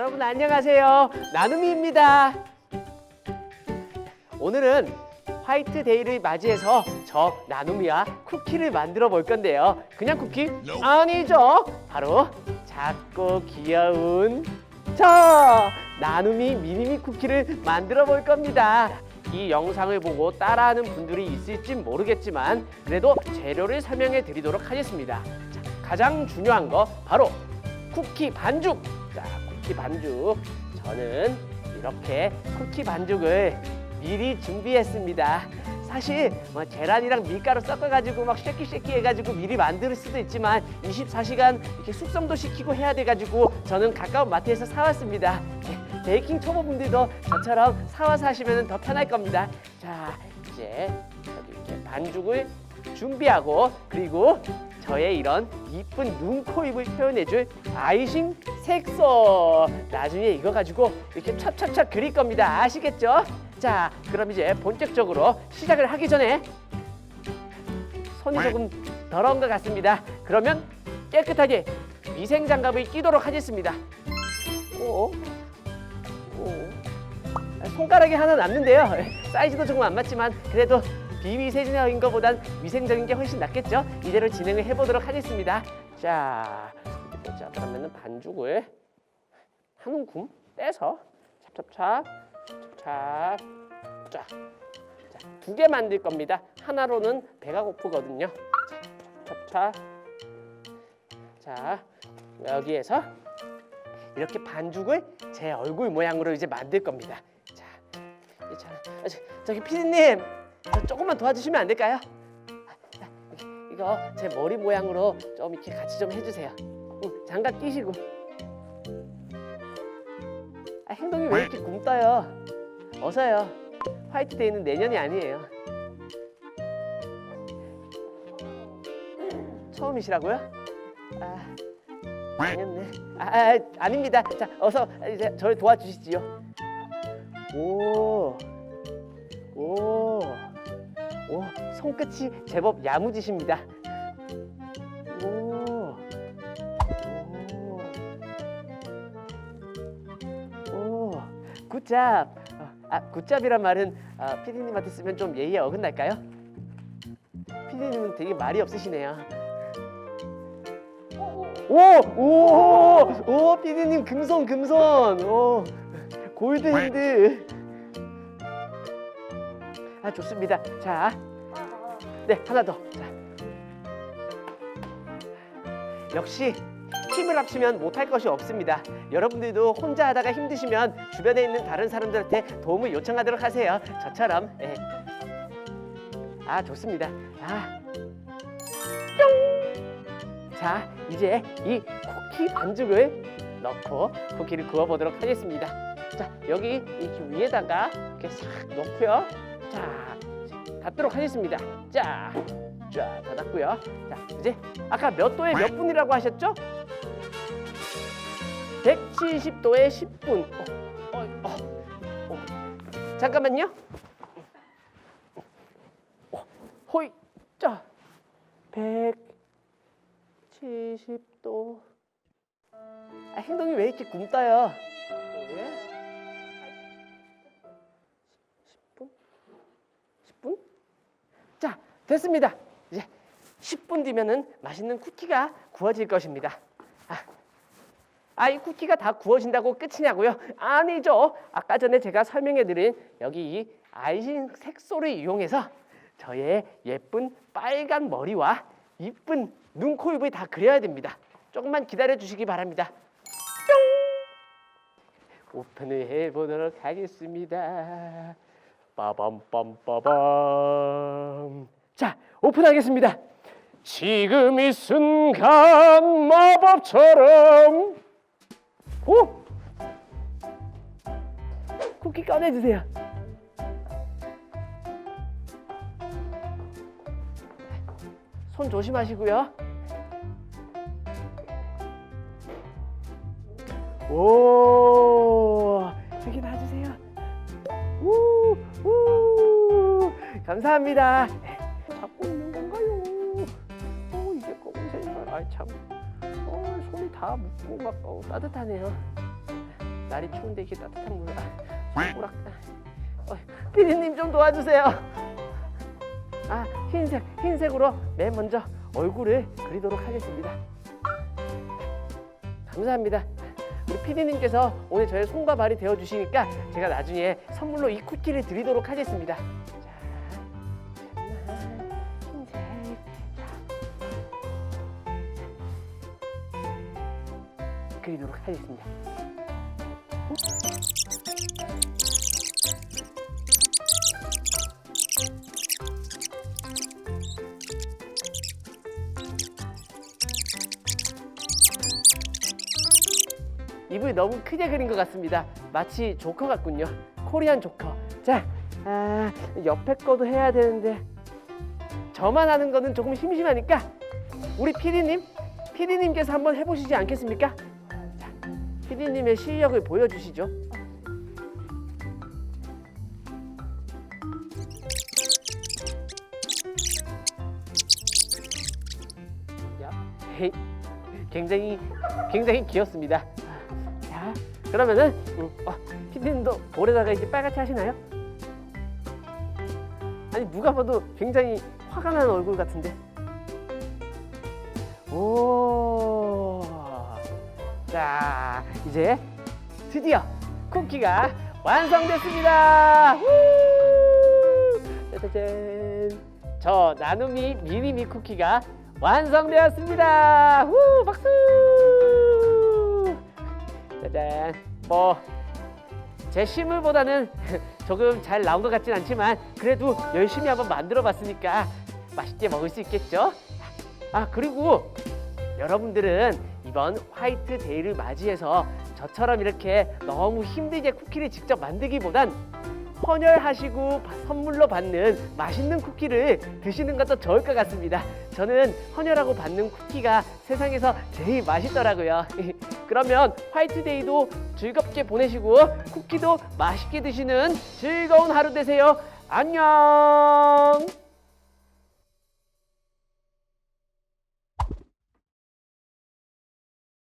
여러분 안녕하세요. 나눔이입니다. 오늘은 화이트데이를 맞이해서 저 나눔이와 쿠키를 만들어 볼 건데요. 그냥 쿠키? 아니죠. 바로 작고 귀여운 저 나눔이 미니미 쿠키를 만들어 볼 겁니다. 이 영상을 보고 따라하는 분들이 있을지 모르겠지만 그래도 재료를 설명해 드리도록 하겠습니다. 자, 가장 중요한 거 바로 쿠키 반죽. 자, 쿠키 반죽. 저는 이렇게 쿠키 반죽을 미리 준비했습니다. 사실 뭐 계란이랑 밀가루 섞어가지고 막 쉐키 쉐키 해가지고 미리 만들 수도 있지만 24시간 이렇게 숙성도 시키고 해야 돼가지고 저는 가까운 마트에서 사왔습니다. 네, 베이킹 초보분들도 저처럼 사와서 하시면 더 편할 겁니다. 자, 이제 이렇게 반죽을 준비하고 그리고 저의 이런 이쁜 눈, 코, 입을 표현해줄 아이싱 색소 나중에 이거 가지고 이렇게 찹찹찹 그릴 겁니다 아시겠죠? 자 그럼 이제 본격적으로 시작을 하기 전에 손이 조금 더러운 것 같습니다 그러면 깨끗하게 위생장갑을 끼도록 하겠습니다 오, 오. 아, 손가락이 하나 남는데요 사이즈도 조금 안 맞지만 그래도 비위생적인 것보단 위생적인 게 훨씬 낫겠죠? 이대로 진행을 해보도록 하겠습니다. 자, 자. 그러면은 반죽을 한 움큼 떼서 찹찹찹, 찹찹, 쫙. 자, 두 개 만들 겁니다. 하나로는 배가 고프거든요. 자, 찹찹. 자, 여기에서 이렇게 반죽을 제 얼굴 모양으로 이제 만들 겁니다. 자, 이 자, 아, 저- 저기 피디님, 저 조금만 도와주시면 안 될까요? 아, 자, 여기, 이거 제 머리 모양으로 좀 이렇게 같이 좀 해주세요. 응, 장갑 끼시고. 아, 행동이 왜 이렇게 굼떠요? 어서요. 화이트데이는 내년이 아니에요. 처음이시라고요? 아, 아니었네. 아, 아, 아닙니다. 자, 어서 이제 저를 도와주시지요. 오, 오, 오, 손끝이 제법 야무지십니다. 굿잡. 어, 아, 굿잡이란 말은 아, 피디님한테 쓰면 좀 예의에 어긋날까요? 피디님은 되게 말이 없으시네요. 오, 오, 오, 피디님 금손, 금손. 오, 골드 핸드. 아, 좋습니다. 자, 네, 하나 더. 자, 역시 힘을 합치면 못할 것이 없습니다. 여러분들도 혼자 하다가 힘드시면 주변에 있는 다른 사람들한테 도움을 요청하도록 하세요. 저처럼. 예. 아, 좋습니다. 아, 자, 이제 이 쿠키 반죽을 넣고 쿠키를 구워 보도록 하겠습니다. 자, 여기 이렇게 위에다가 이렇게 싹 넣고요. 자, 닫도록 하겠습니다. 자, 자, 닫았고요. 자, 이제 아까 몇 도에 몇 분이라고 하셨죠? 170도에 10분. 어, 어, 어, 어. 잠깐만요. 어, 호이, 자, 170도. 아, 행동이 왜 이렇게 굼떠요? 예? 10분? 10분? 자, 됐습니다. 이제 10분 뒤면은 맛있는 쿠키가 구워질 것입니다. 아, 아, 이 쿠키가 다 구워진다고 끝이냐고요? 아니죠. 아까 전에 제가 설명해드린 여기 이 아이싱 색소를 이용해서 저의 예쁜 빨간 머리와 이쁜 눈, 코, 입을 다 그려야 됩니다. 조금만 기다려 주시기 바랍니다. 뿅! 오픈을 해보도록 하겠습니다. 빠밤빰빠밤. 자, 오픈하겠습니다. 지금 이 순간 마법처럼 오! 쿠키 꺼내주세요. 손 조심하시고요. 오, 여기 놔주세요. 우, 우, 감사합니다. 잡고 있는 건가요? 오, 이게 검은색인가? 아, 참. 다 묻고 막 어, 따뜻하네요. 날이 추운데 이게 따뜻한 물. 아, 손가락. 어, 피디님 좀 도와주세요. 아 흰색 흰색으로 맨 먼저 얼굴을 그리도록 하겠습니다. 감사합니다. 우리 피디님께서 오늘 저의 손과 발이 되어 주시니까 제가 나중에 선물로 이 쿠키를 드리도록 하겠습니다. 자. 그리도록 하겠습니다. 입을 너무 크게 그린 것 같습니다. 마치 조커 같군요. 코리안 조커. 자, 아, 옆에 거도 해야 되는데 저만 하는 거는 조금 심심하니까 우리 피디님, 피디님께서 한번 해보시지 않겠습니까? 자, 피디님의 실력을 보여주시죠. 굉장히 굉장히 귀엽습니다. 자, 그러면은 음, 어, 피디님도 볼에다가 이제 빨갛게 하시나요? 아니 누가 봐도 굉장히 화가 나는 얼굴 같은데. 오, 자 이제 드디어 쿠키가 완성됐습니다. 후! 짜자잔. 저 나눔이 미니미 쿠키가 완성되었습니다. 후 박수. 짜잔. 뭐 제 실물보다는 조금 잘 나온 것 같진 않지만 그래도 열심히 한번 만들어 봤으니까 맛있게 먹을 수 있겠죠? 아 그리고 여러분들은 이번 화이트 데이를 맞이해서 저처럼 이렇게 너무 힘들게 쿠키를 직접 만들기보단 헌혈하시고 바- 선물로 받는 맛있는 쿠키를 드시는 것도 좋을 것 같습니다. 저는 헌혈하고 받는 쿠키가 세상에서 제일 맛있더라고요. 그러면 화이트데이도 즐겁게 보내시고 쿠키도 맛있게 드시는 즐거운 하루 되세요. 안녕!